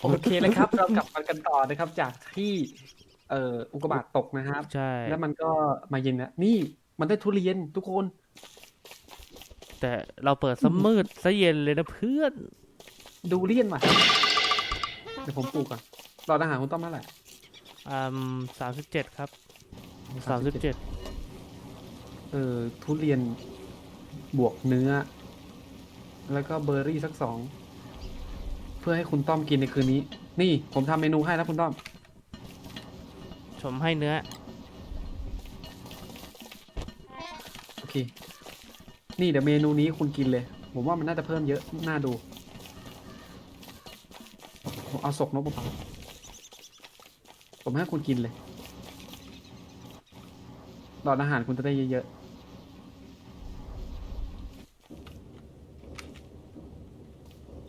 โอเคเลยครับ เรากลับมากันต่อนะครับ จากที่เอ่ออุกกาบาตตกนะครับ ใช่ แล้วมันก็มาเย็นนะนี่มันได้ทุเรียนทุกคน แต่เราเปิดซะมืดซะเย็นเลยนะเพื่อน ดูเรียนมาเดี๋ยวผมปลูกก่อนรออาหารคุณต้อมเท่าไหร่อืมสามสิบเจ็ดครับสามสิบเจ็ดเออทุเรียนบวกเนื้อ แล้วก็เบอร์รี่สักสอง เพื่อให้คุณต้อมกินในคืนนี้ นี่ผมทำเมนูให้แล้วคุณต้อม ชมให้เนื้อ โอเค นี่เดี๋ยวเมนูนี้คุณกินเลย ผมว่ามันน่าจะเพิ่มเยอะ น่าดู ผมเอาศกนกมาเผาผมให้คุณกินเลย หลอดอาหารคุณจะได้เยอะๆ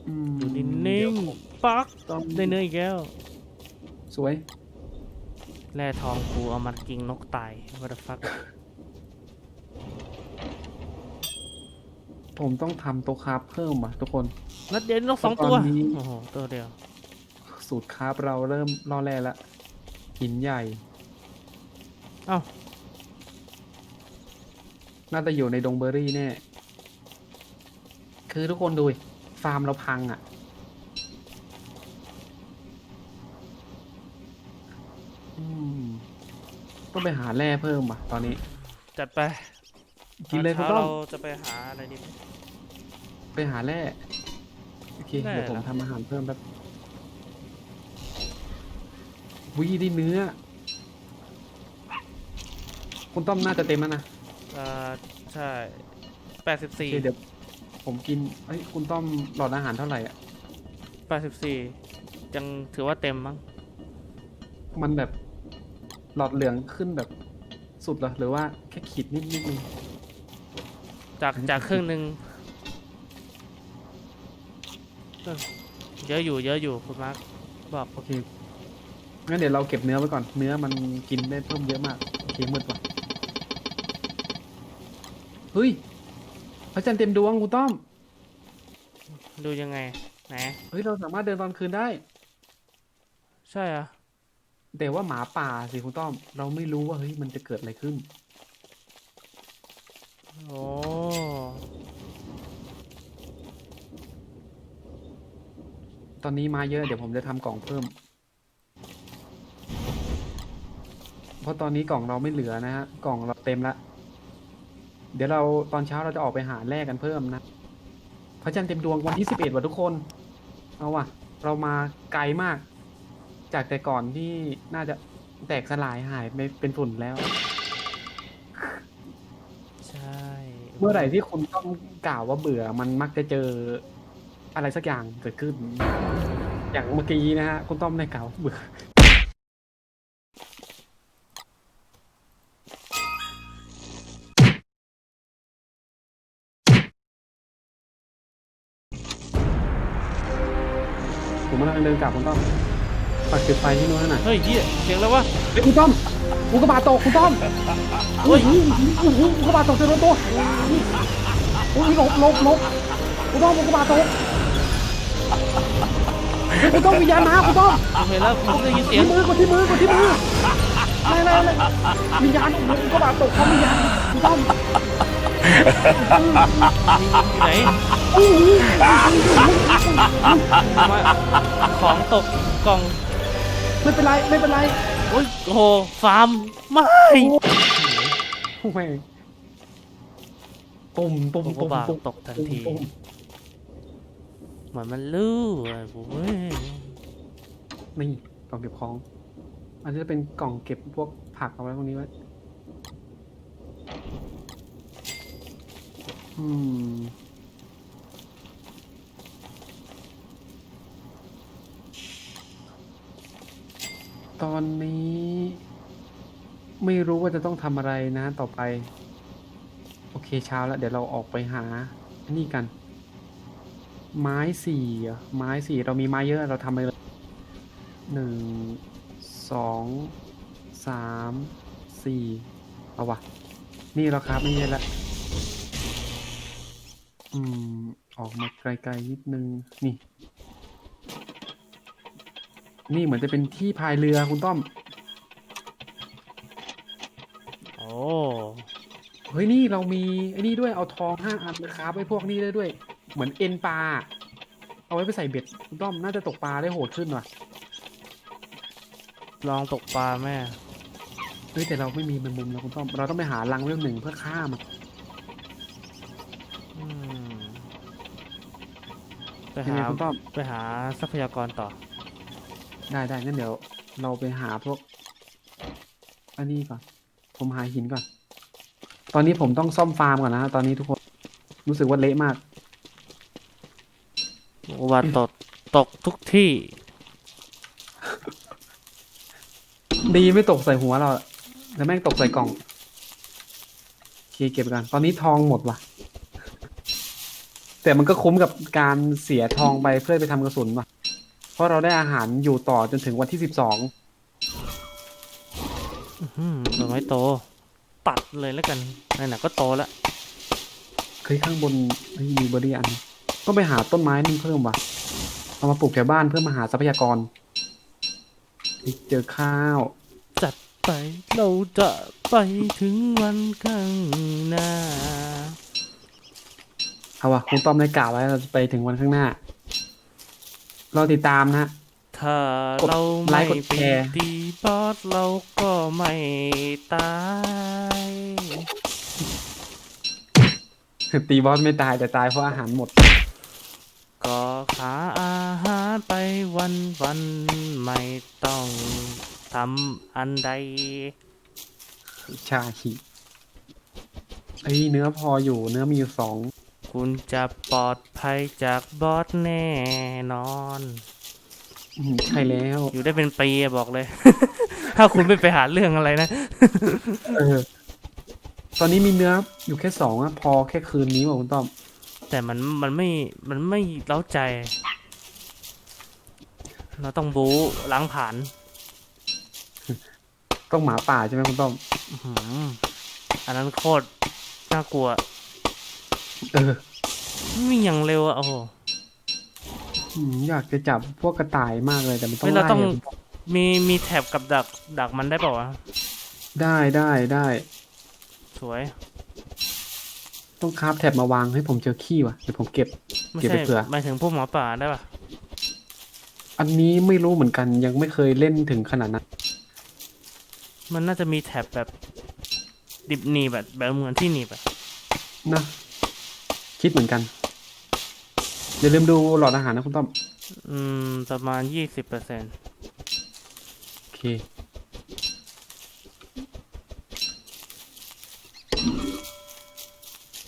อืม อยู่นิ่ เดี๋ยว งผมๆปักต้องได้เนื้ออีกแล้วสวย แร่ทองกูเอามากิงนกตาย what the fuck ผมต้องทำโต๊ะคราฟเพิ่มอะทุกคน นัดเดียวนกสองตัว ตอนนี้ โอ้โห ตัวเดียว สูตรคราฟเราเริ่มล่อแร่ละหินใหญ่ เอ้า น่าจะอยู่ในดงเบอร์รี่แน่ คือทุกคนดูดิฟาร์มเราพังอะ อืม ต้องไปหาแร่เพิ่มว่ะตอนนี้จัดไปกินเลยตคุอณนต้เช้าอมเราจะไปหาอะไรดีไหมไปหาแร่โอเคแร่เดี๋ยวผมเหรอทำอาหารเพิ่มแป๊บวิได้เนื้อ คุณต้อมน่าจะเต็มแล้วนะอ่าใช่แปดสิบโอสี่เคเดี๋ยวผมกินเอ้ยคุณต้อมหลอดอาหารเท่าไหร่อะแปดสิบสี่ยังถือว่าเต็มมั้งมันแบบ หลอดเหลืองขึ้นแบบสุดเหรอหรือว่าแค่ขีดนิดนิดนึงจากอันนี้จากครึ่งหนึ่งเออเยอะอยู่เยอะอยู่คุณมาร์คบอกโอเคงั้นเดี๋ยวเราเก็บเนื้อไว้ก่อน เนื้อมันกินได้เพิ่มเยอะมากโอเคมืดว่ะเฮ้ยพระจันทร์เต็มดวงคุณต้อมดูยังไงไหนเฮ้ยเราสามารถเดินตอนคืนได้ ใช่เหรอะ แต่ว่าหมาป่าสิคุณต้อม เราไม่รู้ว่าเฮ้ยมันจะเกิดอะไรขึ้น โอ้ตอนนี้มาเยอะเดี๋ยวผมจะทำกล่องเพิ่ม เพราะตอนนี้กล่องเราไม่เหลือนะฮะกล่องเราเต็มละเดี๋ยวเราตอนเช้าเราจะออกไปหาแลกกันเพิ่มนะพระจันทร์เต็มดวงวันที่สิบเอ็ดว่ะทุกคน เอาว่ะ เรามาไกลมาก จากแต่ก่อนที่น่าจะแตกสลายหายไปเป็นฝุ่นแล้ว ใช่ เมื่อไหร่ที่คุณต้องกล่าวว่าเบื่อมันมักจะเจออะไรสักอย่างเกิดขึ้น อย่างเมื่อกี้นะฮะคุณต้อมได้กล่าวว่าเบื่อผมกำลังเดินกลับคุณต้อม ปักจุดไฟที่นู้นให้หน่อยเฮ้ยเหี้ยเสียงแล้ววะเฮ้ยคุณต้อมอุกกาบาตตกคุณต้อมอุ้ยอุ้ยอุกกาบาตตกเจอรถตัวอุ้ยหลบหลบหลบคุณต้อมอุกกาบาตตกเฮ้ยคุณต้อมวิญญาณมาคุณต้อมผมเห็นแล้วผมได้ยินเสียที่งมือกดที่มือกดที่มือไม่ไม่ไม่วิญญาณอุกกาบาตตกเขาวิญญาณคุณต้อมอยู่ไหนอุ้ยมาของตกกล่อง ไม่เป็นไรไม่เป็นไรโอ้ยโอ้โหฟาร์มไม่โอ้ยตุ่มตุ่มผมตุ่มบาตุ่มตกทันทีตุ่มเหมือนมันลู่อะผมเว้ยนี่กล่องเก็บของอันนี้จะเป็นกล่องเก็บพวกผักเอาไว้พวกนี้ไว้อืม ตอนนี้ ไม่รู้ว่าจะต้องทำอะไรนะต่อไป โอเคเช้าแล้ว เดี๋ยวเราออกไปหานี่กัน ไม้สี่ไม้สี่เรามีไม้เยอะเราทำไปเลยหนึ่งสองสามสี่เอาวะนี่เราครับไม่เยอะละอืม ออกมาไกลๆนิดนึง นี่ นี่เหมือนจะเป็นที่พายเรือคุณต้อม โอ้เฮ้ยนี่เรามีไอ้นี่ด้วยเอาทองห้าอันนะครับไอ้พวกนี้ได้ด้วย เหมือนเอ็นปลา เอาไว้ไปใส่เบ็ดคุณต้อมน่าจะตกปลาได้โหดขึ้นว่ะลองตกปลาแม่เฮ้ยแต่เราไม่มีแมงมุมนะคุณต้อม เราต้องไปหารังเวลหนึ่งเพื่อฆ่ามันอืมไปยังหาไงคุณต้อม ไปหาทรัพยากรต่อ ได้ได้งั้นเดี๋ยว เราไปหาพวก อันนี้ก่อน ผมหาหินก่อน ตอนนี้ผมต้องซ่อมฟาร์มก่อนนะ ตอนนี้ทุกคน รู้สึกว่าเละมาก ว่าตกตกทุกที่ ดีไม่ตกใส่หัวเราอะแต่แม่งตกใส่กล่องโอเคเก็บกัน ตอนนี้ทองหมดว่ะ แต่มันก็คุ้มกับการเสียทองไปเพื่อไปทำกระสุนว่ะ เพราะเราได้อาหารอยู่ต่อจนถึงวันที่สิบสองอืมต้นไม้โต ตัดเลยแล้วกันนั่นน่ะก็โตแล้วเคยข้างบนเฮ้ยมีเบอร์รี่อันนึงต้องไปหาต้นไม้นึงเพิ่มว่ะเอามาปลูกแถวบ้านเพื่อมาหาทรัพยากรเฮ้ยเจอข้าว จัดไปเราจะไปถึงวันข้างหน้าเอาวะคุณต้อมได้กล่าวไว้เราจะไปถึงวันข้างหน้าเราติดตามนะ ถ้ากดเราไลไม่ค์กดแชเป็นร์ดีบอสเราก็ไม่ตาย ตีบอสไม่ตายแต่ตายเพราะอาหารหมด ก็หาอาหารไปวันวันๆไม่ต้องทำอันใด ชาฮิเอ้ยเนื้อพออยู่เนื้อมีอยู่สอง คุณจะปลอดภัยจากบอสแน่นอน อืมใช่แล้ว อยู่ได้เป็นปีอะบอกเลย ถ้าคุณไม่ไปหาเรื่องอะไรนะ เออ ตอนนี้มีเนื้ออยู่แค่สองอะพอแค่คืนนี้ว่ะคุณต้อม แต่มันมันไม่มันไม่เล้าใจ เราต้องบู๊ล้างผ่านต้องหมาป่าใช่ไหมคุณต้อม อื้อหืออันนั้นโคตรน่ากลัว เออมีอย่างเร็วอะโอ้โห อืมอยากจะจับพวกกระต่ายมากเลยแต่มันต้องเฮ้ยเราไล่ต้อง อะคุณต้อมมีมีแถบกับดักดักมันได้เปล่าวะได้ได้ได้สวย ต้องคราฟแท็บมาวางให้ผมเจอขี้ว่ะเดี๋ยวผมเก็บ ไม่เก็บใช่ไปเผื่อ หมายถึงพวกหมาป่าได้ปะอันนี้ไม่รู้เหมือนกันยังไม่เคยเล่นถึงขนาดนั้นมันน่าจะมีแถบแบบดิบหนีบแบบแบบเหมือนที่หนีบอะนะ คิดเหมือนกัน อย่าลืมดูหลอดอาหารนะคุณต้อม อืม ประมาณยี่สิบเปอร์เซ็นโอเค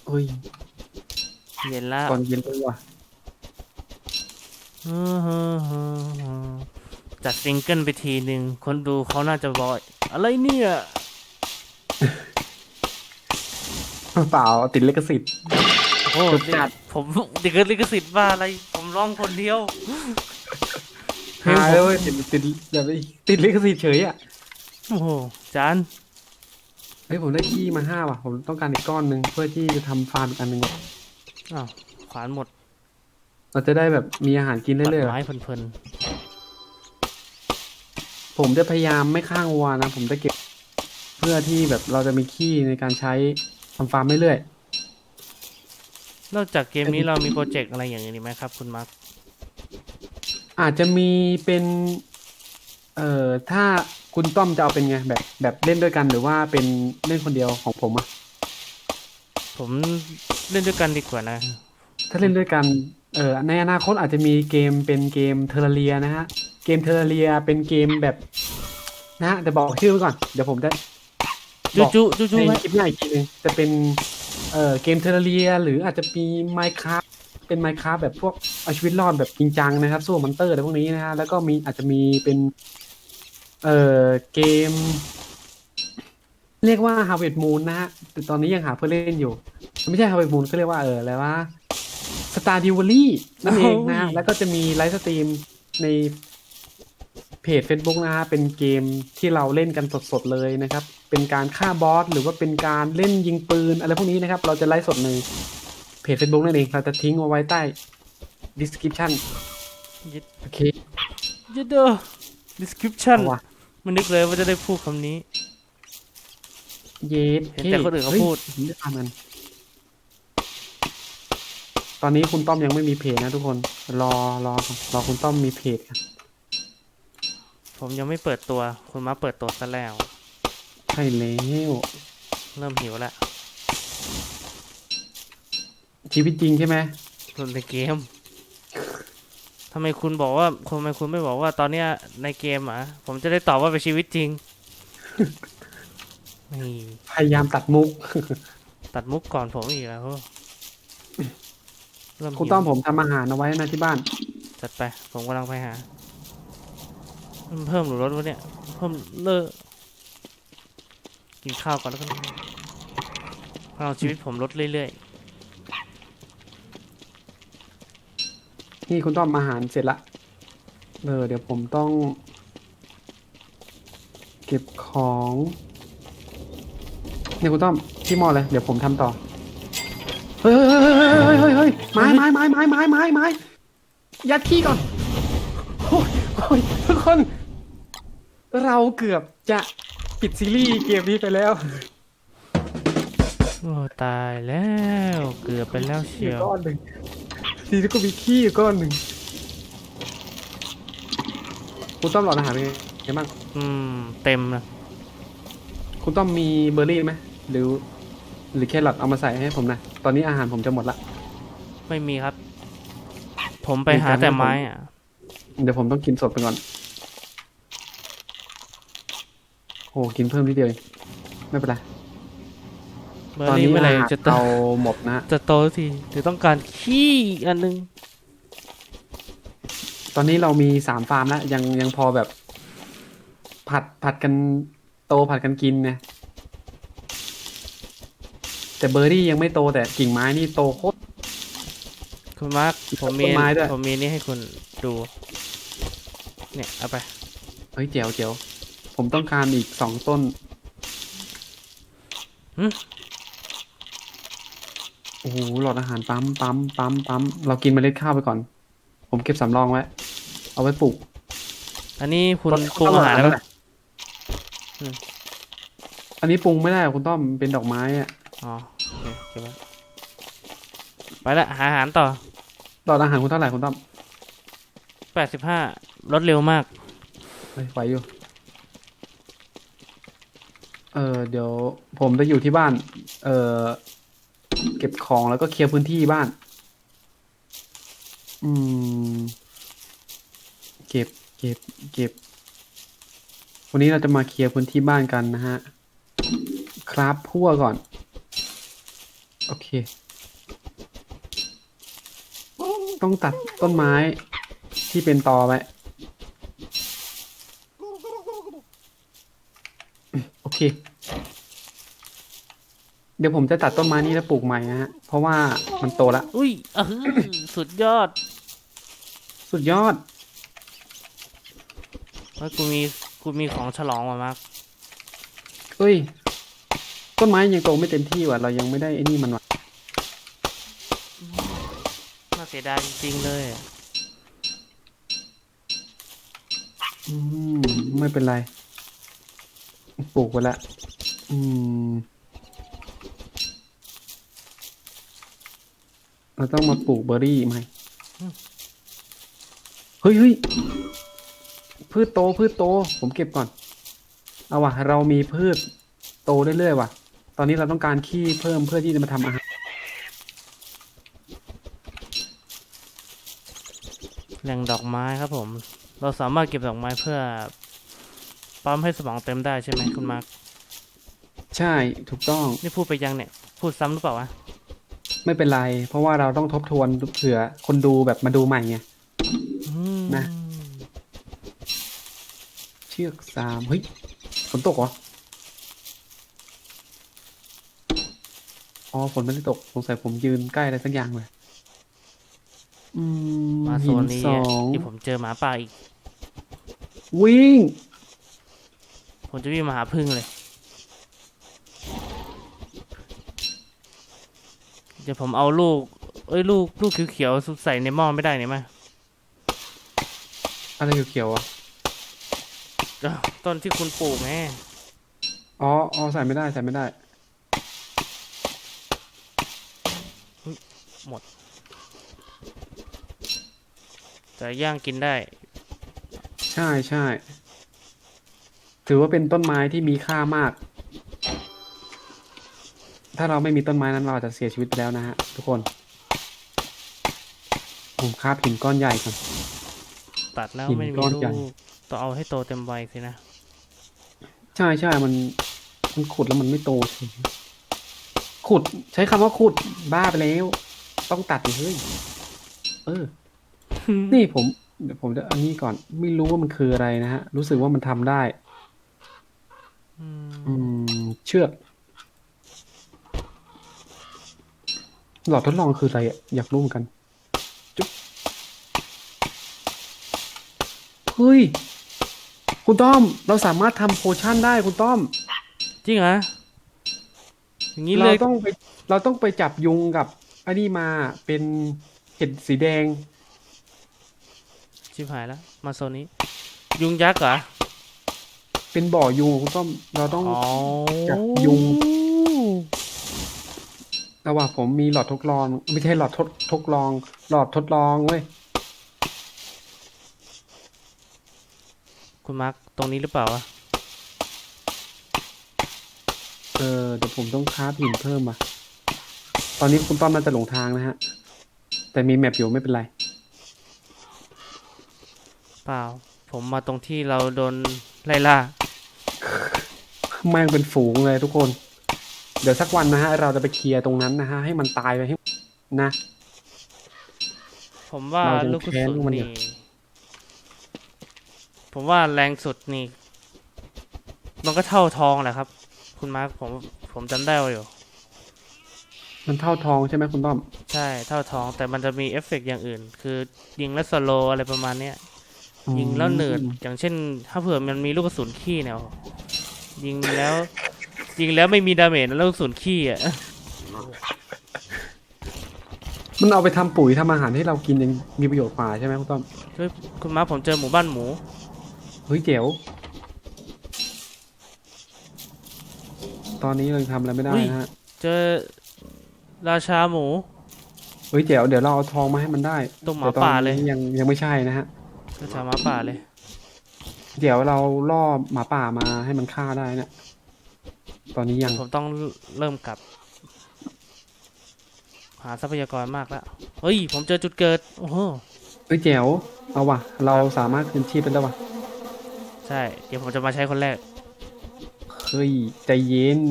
เฮ้ย เย็นละตอนเย็นเลยว่ะจัดซิงเกิลไปทีหนึ่งคนดูเขาน่าจะบอกอะไรเนี่ยเปล่าติดลิขสิทธิ์ โอ้สุดจัด ผมติดลิขสิทธิ์ว่าอะไร ผมร้องคนเดียว หาเลยเว้ยติดติดแบบติดลิขสิทธิ์เฉยอะโอ้โหจานเฮ้ยผมได้ขี้มาห้าว่ะ ผมต้องการอีกก้อนหนึ่งเพื่อที่จะทำฟาร์มอีกอันหนึ่งอะอ้าวขวานหมดเราจะได้แบบมีอาหารกินตัดเรื่อยๆไม้อะเพลินผมจะพยายามไม่ข้างวัวนะ ผมจะเก็บ เพื่อที่แบบเราจะมีขี้ในการใช้ทำฟาร์มเรื่อยๆๆ นอกจากเกมนี้เรามีโปรเจกต์อะไรอย่างอื่นอีกไหมครับ คุณมาร์คอาจจะมีเป็น เอ่อถ้าคุณต้อมจะเอาเป็นไงแบบแบบเล่นด้วยกันหรือว่าเป็นเล่นคนเดียวของผมอะผมเล่นด้วยกันดีกว่านะ ถ้าเล่นด้วยกันเอ่อในอนาคตอาจจะมีเกมเป็นเกมเทอร์เรียนะฮะเกมเทอร์เรียเป็นเกมแบบนะฮะแต่บอกชื่อไว้ก่อน เดี๋ยวผมจะจูบอกจูจูจูในไว้คลิปหน้าอีกทีนึงจะเป็น เอ่อเกมเทอร์เรีย หรืออาจจะมี Minecraft เป็น Minecraft แบบพวกเอาชีวิตรอดแบบจริงจังนะครับสู้มอนเตอร์อะไรพวกนี้นะฮะแล้วก็มีอาจจะมีเป็นเอ่อเกม เรียกว่า Harvest Moon นะฮะแต่ตอนนี้ยังหาเพื่อนเล่นอยู่ ไม่ใช่ Harvest Moon ก็เรียกว่าเอออะไรว่า Star d e w a l l y นั่นเองนะฮะแล้วก็จะมีไลฟ์สตรีมในเพจ Facebook นะฮะเป็นเกมที่เราเล่นกันสดๆเลยนะครับ เป็นการฆ่าบอสหรือว่าเป็นการเล่นยิงปืนอะไรพวกนี้นะครับ เราจะไลฟ์สดในเพจ Facebook นั่นเอง เราจะทิ้งเอาไว้ใต้ description ยึดโอเคยึดเด้อ description เอาวะไม่นึกเลยว่าจะได้พูดคำนี้ เยสเห็นแต่คนอื่นเขาฮ้ยพูดผมได้ทำกันตอนนี้คุณต้อมยังไม่มีเพจนะทุกคน รอรอรอคุณต้อมมีเพจกันผมยังไม่เปิดตัว คุณมาเปิดตัวซะแล้ว ใช่แล้วเริ่มหิวแล้วชีวิตจริงใช่ไหมส่วนในเกมทำไมคุณบอกว่าทำไมคุณไม่บอกว่าตอนเนี้ยในเกมอะ ผมจะได้ตอบว่าเป็นชีวิตจริงนี่พยายามตัดมุก ตัดมุกก่อนผมอีกแล้วเริ่มคุณหิวต้อมผมทำอาหารเอาไว้นะที่บ้าน จัดไป ผมกำลังไปหามันเพิ่มหรือลดวะเนี่ย เพิ่มเลอะ กินข้าวก่อนแล้วกันเอาชีวิตผมลดเรื่อยนี่คุณต้อมอาหารเสร็จละ เออเดี๋ยวผมต้อง เก็บของนี่คุณต้อมที่หมอเลย เดี๋ยวผมทำต่อ เฮ้ยเฮ้ยเฮ้ยเฮ้ยเฮ้ยเฮ้ยไม้ไม้ไม้ไม้ไม้ไม้ไม้ยัดขี้ก่อนโอ้ยโอ้ยทุกคน เราเกือบจะ ปิดซีรีส์เกมนี้ไปแล้วๆโอ้ตายแล้วเกือบไปแล้วเชียวก้อนหนึ่งทีนี้ก็มีขี้อยู่ก้อนหนึ่งคุณต้อมหลอดอาหารเป็นไงบ้างอืม เต็มนะคุณต้อมมีเบอร์รี่ไหมหรือ หรือแครอทเอามาใส่ให้ผมหนะตอนนี้อาหารผมจะหมดละ ไม่มีครับ ผมไปมีหาการแต่ให้ผมไม้อะ เดี๋ยวผมต้องกินสดไปก่อน โอ้กินเพิ่มนิดเดียวเองไม่เป็นไรเบอตอนร์รี่นี้เมื่อไหร่อาหารจะโตเราหมดนะจะโตสักทีเดี๋ยวต้องการขี้อีกอันนึงตอนนี้เรามีสามฟาร์มแล้วยังยังพอแบบ ผัดผัดกันโตผัดกันกินนะแต่เบอร์รี่ยังไม่โตแต่กิ่งไม้นี่โตโคตร คุณมาร์คผมมีต้นไม้ด้วย ผมมีนี่ให้คุณดู เนี่ยเอาไป เฮ้ยเจ๋วเจ๋ว ผมต้องการอีกสองต้นหึโอ้โหหลอดอาหารปั๊มปั๊มปั๊มปั๊มเรากินเมล็ดข้าวไปก่อน ผมเก็บสำรองไว้ เอาไว้ปลูก อันนี้คุณต้นปรุงอาหารแล้วต้นปะอืมอันนี้ปรุงไม่ได้หรอกคุณต้อมเป็นดอกไม้อะอ๋อโอเคเก็บไว้ไปละหาอาหารต่อหลอดอาหารคุณเท่าไหร่คุณต้อมแปดสิบห้าลดเร็วมากเฮ้ยไหวอยู่ เออเดี๋ยวผมจะอยู่ที่บ้าน เออเก็บของแล้วก็เคลียร์พื้นที่บ้าน อืม เก็บ เก็บ เก็บ วันนี้เราจะมาเคลียร์พื้นที่บ้านกันนะฮะ ครับพั่วก่อน โอเค ต้องตัดต้นไม้ที่เป็นตอไว้ โอ เคเดี๋ยวผมจะตัดต้นไม้นี้แล้วปลูกใหม่นะฮะ เพราะว่ามันโตละ อุ้ยเออสุดยอดสุดยอดว่ากูมีกูมีของฉลองว่ะมาร์คเอ้ย ต้นไม้ยังโตไม่เต็มที่ว่ะ เรายังไม่ได้ไอ้นี่มันว่ะน่าเสียดายจริงๆเลยอืมไม่เป็นไร ปลูกไปละ อืม เราต้องมาปลูกเบอร์รี่ไหมเฮ้ยเฮ้ยพืชโตพืชโต ผมเก็บก่อน เอาวะเรามีพืชโตเรื่อยๆว่ะ ตอนนี้เราต้องการขี้เพิ่มเพื่อที่จะมาทำอาหาร แหล่งดอกไม้ครับผม เราสามารถเก็บดอกไม้เพื่อ ปั๊มให้สมองเต็มได้ใช่ไหมคุณมาร์คใช่ถูกต้องนี่พูดไปยังเนี่ย พูดซ้ำหรือเปล่าวะไม่เป็นไร เพราะว่าเราต้องทบทวนเผื่อคนดูแบบมาดูใหม่ไง อืมนะ เชือกสามเฮ้ยฝนตกเหรออ๋อฝนไม่ได้ตกสงสัยผมยืนใกล้อะไรสักอย่างเลยอืมมาโซหินนนี้สอะองที่ผมเจอหมาป่าอีก วิ่ง ผมจะวิ่งมาหาพึ่งเลย เดี๋ยวผมเอาลูก เอ้ยลูกลูกเขียวๆใส่ในหม้อไม่ได้เนี่ยมั้ยอะไรเขียวๆอะอ้าวต้นที่คุณปลูกไงอ๋ออ๋อใส่ไม่ได้ใส่ไม่ได้แต่ย่างกินได้ ใช่ใช่ ถือว่าเป็นต้นไม้ที่มีค่ามาก ถ้าเราไม่มีต้นไม้นั้นเราอาจจะเสียชีวิตไปแล้วนะฮะทุกคน ผมคาบหินก้อนใหญ่ก่อน ตัดแล้วหินไม่มีก้อนลูใหญ่ กต้องเอาให้โตเต็มวัยสินะ ใช่ใช่มัน มันขุดแล้วมันไม่โตเฉยขุดใช้คำว่าขุดบ้าไปแล้ว ต้องตัดดิเฮ้ย เออ นี่ผมเดี๋ยวผมจะอันนี้ก่อน ไม่รู้ว่ามันคืออะไรนะฮะ รู้สึกว่ามันทำได้อืม อืม เชือก หลอดทดลองคืออะไรอะอยากรู้เหมือนกัน จุ๊บเฮ้ย คุณต้อม เราสามารถทำโพชั่นได้คุณต้อม จริงเหรออย่างนี้เลเรายต้องไป เราต้องไปจับยุงกับอันนี้มาเป็นเห็ดสีแดง ชิบหายแล้ว มาโซนนี้ ยุงยักษ์เหรอ เป็นบ่อยุงคุณต้อมเราต้องอ๋อจับยุงระหว่างผมมีหลอดทดลอง ไม่ใช่หลอดทดทดลอง หลอดทดลองเว้ยคุณมาร์คตรงนี้หรือเปล่าวะเออเดี๋ยวผมต้องคราฟหินเพิ่มอะ ตอนนี้คุณต้อมน่าจะหลงทางนะฮะ แต่มีแมปอยู่ไม่เป็นไร เปล่า ผมมาตรงที่เราโดนไล่ล่า แม่งเป็นฝูงเลยทุกคน เดี๋ยวสักวันนะฮะ เราจะไปเคลียร์ตรงนั้นนะฮะ ให้มันตายไปให้นะผมว่าเรายังลูกกระแค้นสุนมันอยู่นี่ ผมว่าแรงสุดนี่ มันก็เท่าทองแหละครับ คุณมาร์คผมผมจำได้ว่าอยู่ มันเท่าทองใช่ไหมคุณต้อม ใช่เท่าทองแต่มันจะมีเอฟเฟกต์อย่างอื่น คือยิงแล้วสโลว์อะไรประมาณเนี้ยยิงแล้วเหนืดอย่างเช่น ถ้าเผื่อมันมีลูกกระสุนขี้เนี่ยโอ้โห ยิงแล้วยิงแล้วไม่มีดาเมจนะลูกกระสุนขี้อะมันเอาไปทำปุ๋ยทำอาหารให้เรากินยังมีประโยชน์กว่าใช่ไหมคุณต้อมเฮ้ยคุณมาร์คผมเจอหมู่บ้านหมู เฮ้ยเจ๋วตอนนี้เรายังทำอะไรไม่ได้เฮ้ยนะฮะเจอราชาหมู เฮ้ยเจ๋วเดี๋ยวเราเอาทองมาให้มันได้ตรงหมาแต่ตอนป่าเลยนี้ยังยังไม่ใช่นะฮะราชาหมาป่าเลย เดี๋ยวเราล่อหมาป่ามาให้มันฆ่าได้เนะตอนนี้ยังผมต้องเริ่มกลับ หาทรัพยากรมากแล้ว เฮ้ย ผมเจอจุดเกิด โอ้โหเฮ้ยเจ๋วเอาว่ะ เราสามารถคืนชีพเป็นแล้วว่ะ ใช่ เดี๋ยวผมจะมาใช้คนแรก เฮ้ย ใจเย็น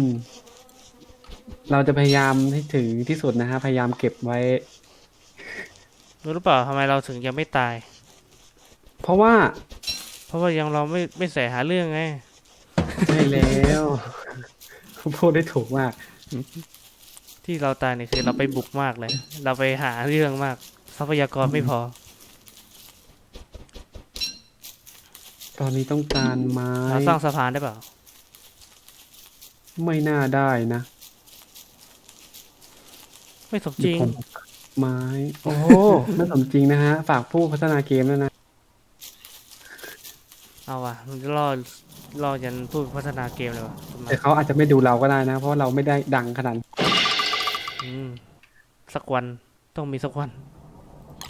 เราจะพยายามให้ถึงที่สุดนะฮะ พยายามเก็บไว้ รู้หรือเปล่าทำไมเราถึงยังไม่ตาย เพราะว่าเพ ราะว่ายังเราไม่ไม่ใส่หาเรื่องไงใช่แล้วพูดได้ถูกมาก ที่เราตายเนี่ยคือเราไปบุกมากเลย เราไปหาเรื่องมาก ทรัพยากรไม่พอ ตอนนี้ต้องการไม้เราสร้างสะพานได้เปล่า ไม่น่าได้นะ ไม่สมจริงเดี๋ยวผมไม้ โอ้โหน่าสมจริงนะฮะ ฝากผู้พัฒนาเกมแล้วยนะ เอาว่ะมันจะล่อล่อยันผู้พัฒนาเกมเลยว่ะคุณมาแต่เขาอาจจะไม่ดูเราก็ได้นะ เพราะว่าเราไม่ได้ดังขนาดอืมสักวันต้องมีสักวัน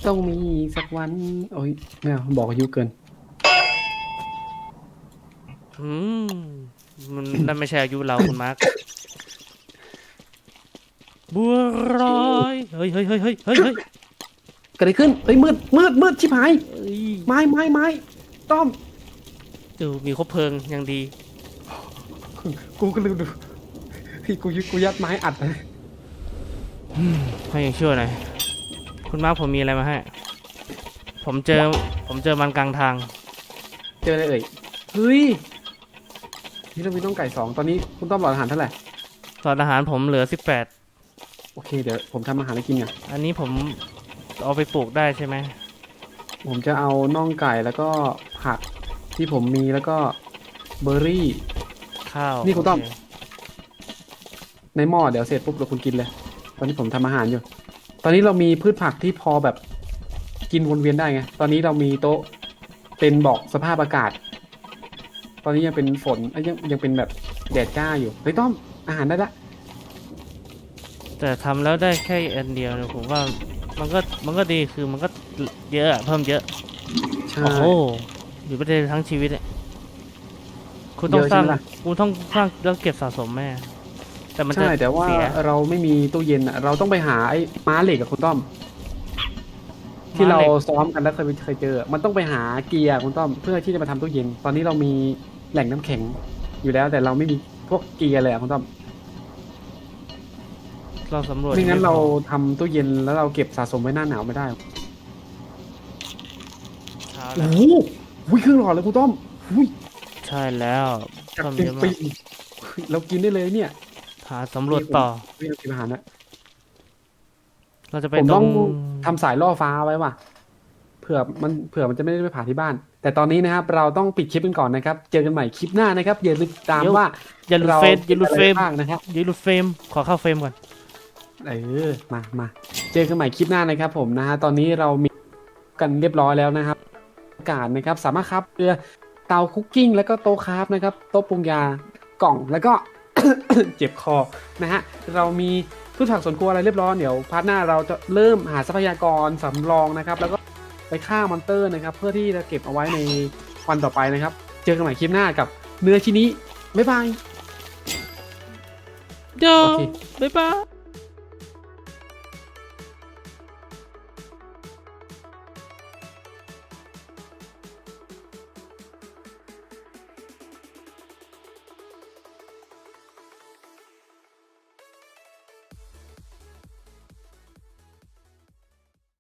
ต้องมีสักวัน โอ้ยไม่เอาบอกอายุเกิน อืมมันนั่นไม่ใช่อายุเราคุณมาร์คบัวรอยเฮ้ยเฮ้ยเฮ้ยเฮ้ยเฮ้ยเฮ้ยเกิดอะไรขึ้นเฮ้ยมืดมืดมืดชิบหายเอ้ยไม้ไม้ไม้ต้อม ดูมีคบเพลิงยังดี กูก็ลืมดูพี่กูยึดกูยัดไม้อัดนะให้ยังชั่วหน่อยคุณมาร์คผมมีอะไรมาให้ ผมเจอ ผมเจอมันกลางทาง เจออะไรเอ่ยเฮ้ยนี่เรามีน้องไก่สองตอนนี้คุณต้อมหลอดอาหารเท่าไหร่ตอนอาหารผมเหลือสิบแปดโอเคเดี๋ยวผมทำอาหารให้กินก่อนอันนี้ผมเอาไปปลูกได้ใช่ไหมผมจะเอาน่องไก่แล้วก็ผัก ที่ผมมีแล้วก็เบอร์รี่ ข้าวนี่คุณต้อม โเในหม้อเดี๋ยวเสร็จปุ๊บเราคุณกินเลย ตอนนี้ผมทำอาหารอยู่ ตอนนี้เรามีพืชผักที่พอแบบกินวนเวียนได้ไง ตอนนี้เรามีโต๊ะเป็นบอกสภาพอากาศ ตอนนี้ยังเป็นฝนเอ้ยยังยังเป็นแบบแดดจ้าอยู่ เฮ้ยต้อมอาหารได้ละ แต่ทำแล้วได้แค่อันเดียวเนี่ยผมว่ามันก็มันก็ดีคือมันก็เยอะอะเพิ่มเยอะ ใช่ โอ้โห อยู่ประเทศทั้งชีวิตเนี่ยคุณต้องเยอะสร้างใช่ไหมล่ะ คุณต้องสร้างแล้วเก็บสะสมแม่แต่มันจะใช่แต่ว่าเสีย เราไม่มีตู้เย็นอะเราต้องไปหาไอ้ม้าเหล็กกับคุณต้อม ที่เราม้าเหล็ก ซ้อมกันแล้วเคยเคยเจอ มันต้องไปหาเกียร์คุณต้อมเพื่อที่จะมาทำตู้เย็น ตอนนี้เรามีแหล่งน้ำแข็งอยู่แล้ว แต่เราไม่มีพวกเกียร์เลยอะคุณต้อมเราสำรวจไม่งั้นยังเราพอทำตู้เย็นแล้วเราเก็บสะสมไว้หน้าหนาวไม่ได้เช้าโอ้แล้วโห อุ้ยเครื่องหลอดเลยคุณต้อมอุ้ยใช่แล้วจากเพิ่มเป็นเยอะปีมากเฮ้ยเรากินได้เลยเนี่ยหาสำรวจต่อ ไม่ต้องกินอาหารนะ เราจะไปผมตรต้องงทำสายล่อฟ้าไว้ว่ะเผื่อมันเผื่อมันจะไม่ได้ไปผ่าที่บ้าน แต่ตอนนี้นะครับ เราต้องปิดคลิปกันก่อนนะครับ เจอกันใหม่คลิปหน้านะครับอย่าลืมติดตามว่าอย่าหลุดเราเฟรมอย่าหลุดเฟรมกินอะไรบ้างนะครับอย่าหลุดเฟรมขอเข้าเฟรมก่อน เออมามาเจอกันใหม่คลิปหน้านะครับ ผมนะฮะตอนนี้เรามีกันเรียบร้อยแล้วนะครับอา กาศนะครับ สามารถครับเรือเตาคุกกิ้ง แล้วก็โต๊ะคราฟนะครับโต๊ะปรุงยากล่องแล้วก็เจ็บคอนะฮะเรามีพืชผักสวนครัวอะไรเรียบร้อยเดี๋ยวพาร์ทหน้าเราจะเริ่มหาทรัพยากรสำรองนะครับ แล้วก็ไปฆ่ามอนเตอร์นะครับ เพื่อที่จะเก็บเอาไว้ในวันต่อไปนะครับ เจอกันใหม่คลิปหน้ากับเนื้อชิ้นนี้บ๊ายบายเดี๋ยวโอเคบ๊ายบาย